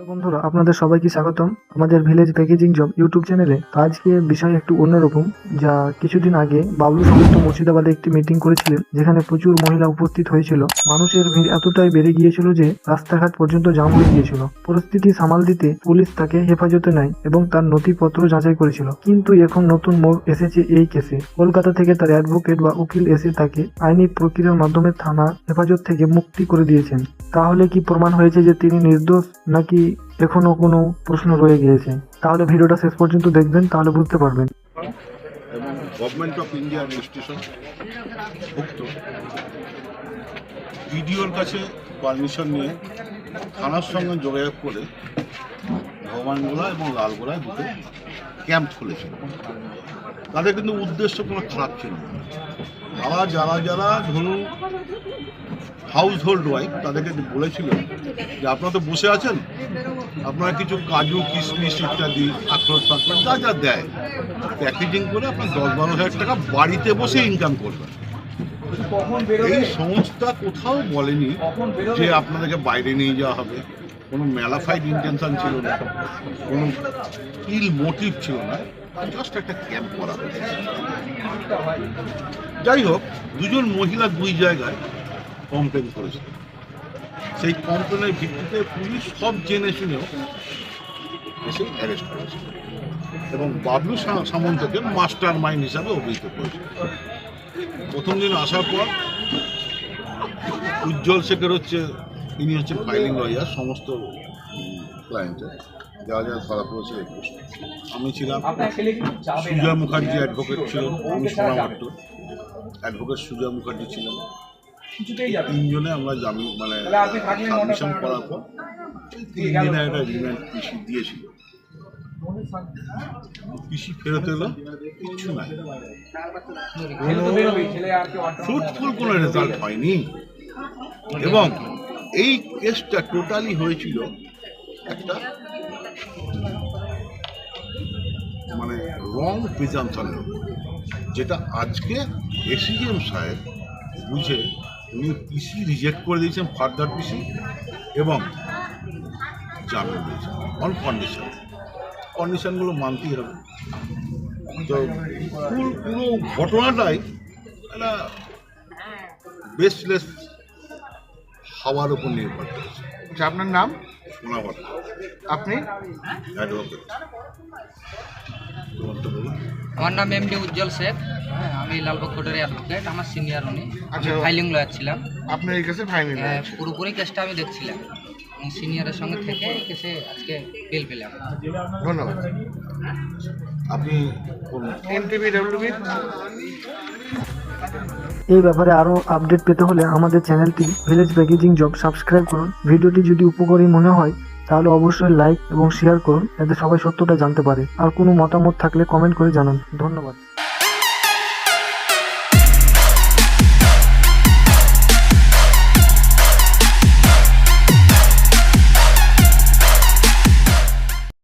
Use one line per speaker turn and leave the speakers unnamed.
Hello বন্ধুরা, আপনাদের সবাইকে স্বাগতম। আমাদের ভিলেজ প্যাকেজিং জব ইউটিউব চ্যানেলে আজকে বিষয় একটু অন্যরকম, যা কিছুদিন আগে বাবলু সমস্ত মুর্শিদাবাদে একটি মিটিং করেছিলেন, যেখানে প্রচুর মহিলা উপস্থিত হয়েছিল। মানুষের ভিড় এতটাই বেড়ে গিয়েছিল যে রাস্তাঘাট পর্যন্ত জাম হয়ে গিয়েছিল। পরিস্থিতি সামাল দিতে পুলিশ তাকে হেফাজতে নেয় এবং তার নথিপত্র যাচাই করেছিল। কিন্তু এখন নতুন মোড় এসেছে এই কেসে কলকাতা থেকে তার অ্যাডভোকেট বা উকিল এসে তাকে আইনি প্রক্রিয়ার মাধ্যমে থানা হেফাজত থেকে মুক্তি করে দিয়েছেন। তাহলে কি প্রমাণ হয়েছে যে তিনি নির্দোষ, নাকি এখনও কোনো প্রশ্ন রয়ে গিয়েছে। তাহলে ভিডিওটা শেষ পর্যন্ত দেখবেন, তাহলে বুঝতে পারবেন।
এবং গভর্নমেন্ট অফ ইন্ডিয়া রেজিস্ট্রেশন বিডিওর কাছে পারমিশন নিয়ে থানার সঙ্গে যোগাযোগ করে ভগবানগোলা এবং লালগোলায় দুটো ক্যাম্প খুলেছিল। তাদের কিন্তু উদ্দেশ্য কোনো খারাপ ছিল না। তারা যারা যারা ধরুন হাউস হোল্ড ওয়াইফ তাদেরকে বলেছিল যে আপনারা তো বসে আছেন আপনারা কিছু কাজু কিশমিশ ইত্যাদি আখরোট ফাখরোট যা যা দেয় প্যাকেজিং করে আপনার দশ বারো হাজার টাকা বাড়িতে বসে ইনকাম করবেন। এই সংস্থা কোথাও বলেনি যে আপনাদেরকে বাইরে নিয়ে যাওয়া হবে। কোনো ম্যালাফাইড ইন্টেনশন ছিল না, কোনো ইল মোটিভ ছিল না জাস্ট একটা ক্যাম্প করা হয়েছে। যাই হোক, দুজন মহিলা দুই জায়গায় কমপ্লেন করেছিল সেই কমপ্লেনের ভিত্তিতে পুলিশ সব জেনে শুনেও এসে অ্যারেস্ট করেছে। এবং বাবলু সামন্তকে মাস্টার মাইন্ড হিসাবে অভিহিত করেছে। প্রথম দিন আসার পর উজ্জ্বল শেখের হচ্ছে ইনি হচ্ছে ফাইলিং লয়ার সমস্ত ক্লায়েন্টের যা যা ধরা পড়েছে আমি ছিলাম সুজয় মুখার্জি অ্যাডভোকেট ছিলেন আমি সোনা অ্যাডভোকেট সুজয় মুখার্জি ছিলেন। তিনজনে আমরা জামিন মানে সাবমিশন করার পর এই তিন দিনের একটা রিমান্ড পিসি দিয়েছিল। পিসি ফেরত এলো কিচ্ছু নাই। ফ্রুটফুল কোনো রেজাল্ট হয়নি। এবং এই কেসটা টোটালি হয়েছিল একটা মানে রং প্রিজামশনের যেটা আজকে এসিএম সাহেব বুঝে উনি পিসি রিজেক্ট করে দিয়েছেন ফার্দার পিসি এবং জামিন দিয়েছেন অন কন্ডিশন কন্ডিশনগুলো মানতেই হবে। তো পুরো ঘটনাটাই একটা বেস্টলেস হাওয়ার উপর নির্ভর করেছে।
আচ্ছা আপনার নাম? আপনি?
অ্যাডভোকেট। তোমারটা বলুন।
আমার নাম এমডি উজ্জ্বল শেখ। হ্যাঁ আমি লালবাগ কোর্টের অ্যাডভোকেট। আমার সিনিয়র উনি। আমি
আচ্ছা।
ফাইলিং লয়ার ছিলাম।
আপনার এই কেসে
হ্যাঁ, পুরোপুরি কেসটা আমি দেখছিলাম। সিনিয়রের সঙ্গে থেকে এই কেসে আজকে বেল পেলাম।
ধন্যবাদ।
আপনি
এই ব্যাপারে আরও আপডেট পেতে হলে আমাদের চ্যানেলটি ভিলেজ প্যাকেজিং জব সাবস্ক্রাইব করুন। ভিডিওটি যদি উপকারী মনে হয় তাহলে অবশ্যই লাইক এবং শেয়ার করুন যাতে সবাই সত্যটা জানতে পারে। আর কোনো মতামত থাকলে কমেন্ট করে জানান। ধন্যবাদ।